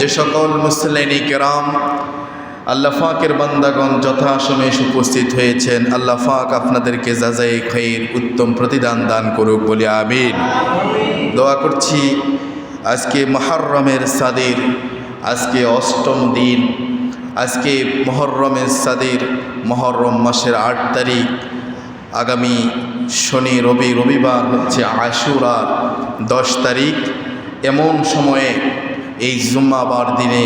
যে সকল মুসলিনী কেরাম, আল্লাহ ফাকের বান্দাগণ যথাসময়ে উপস্থিত হয়েছেন। আল্লাহ ফাক আপনাদেরকে যাজাই খৈর উত্তম প্রতিদান দান করুক বলে আমিন। দোয়া করছি আজকে মহরমের সাদের, আজকে অষ্টম দিন, আজকে মহরমের সাদের, মহরম মাসের আট তারিখ, আগামী শনি, রবি, রবিবার হচ্ছে আশুরার দশ তারিখ। এমন সময়ে এই জুম্মাবার দিনে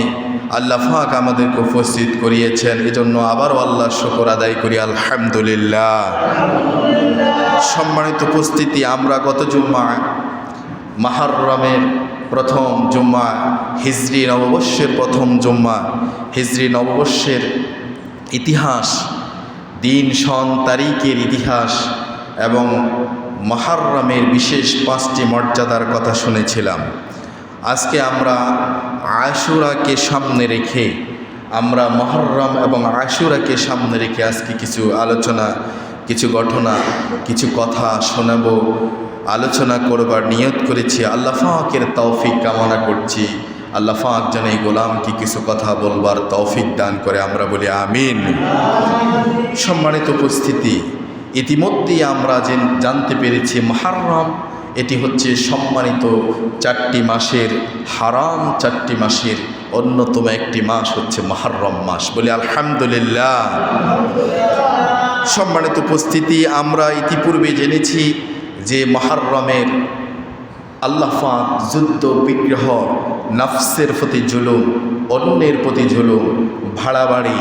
আল্লাহ ফাক আমাদেরকে উপস্থিত করিয়েছেন। এজন্য আবারও আল্লাহ শুকর আদায় করি, আলহামদুলিল্লাহ। সম্মানিত উপস্থিতি, আমরা গত জুম্মায় মাহারমের প্রথম জুম্মা হিজরি নববর্ষের প্রথম জুম্মা হিজরি নববর্ষের ইতিহাস, দিন, সন, তারিখের ইতিহাস এবং মহারমের বিশেষ পাঁচটি মর্যাদার কথা শুনেছিলাম। আজকে আমরা আশুরাকে সামনে রেখে, আমরা মহরম এবং আশুরাকে সামনে রেখে আজকে কিছু আলোচনা, কিছু ঘটনা, কিছু কথা শোনাব, আলোচনা করবার নিয়ত করেছি। আল্লাহ ফাঁকের তৌফিক কামনা করছি। আল্লাহ ফাঁক যেন এই গোলামকে কিছু কথা বলবার তৌফিক দান করে, আমরা বলি আমিন। সম্মানিত উপস্থিতি, ইতিমধ্যেই আমরা যে জানতে পেরেছি মহারম এটি হচ্ছে সম্মানিত চারটি মাসের হারাম চারটি মাসের অন্যতম একটি মাস হচ্ছে মহারম মাস। বলি আলহামদুলিল্লাহ। সম্মানিত উপস্থিতি, আমরা ইতিপূর্বে জেনেছি যে মহারমের আল্লাহ ফাঁক যুদ্ধ, বিগ্রহ, নাফসের প্রতি জুলুম, অন্যের প্রতি জুলুম ভাড়া বাড়ি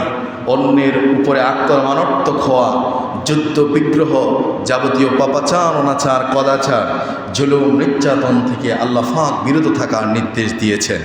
অন্যের উপরে আক্রমণাত্মক হওয়া, যুদ্ধ, বিগ্রহ যাবতীয় পাপাচার, অনাচার, কদাচার, জুলুম, নির্যাতন থেকে আল্লাহ ফাঁক বিরত থাকার নির্দেশ দিয়েছেন।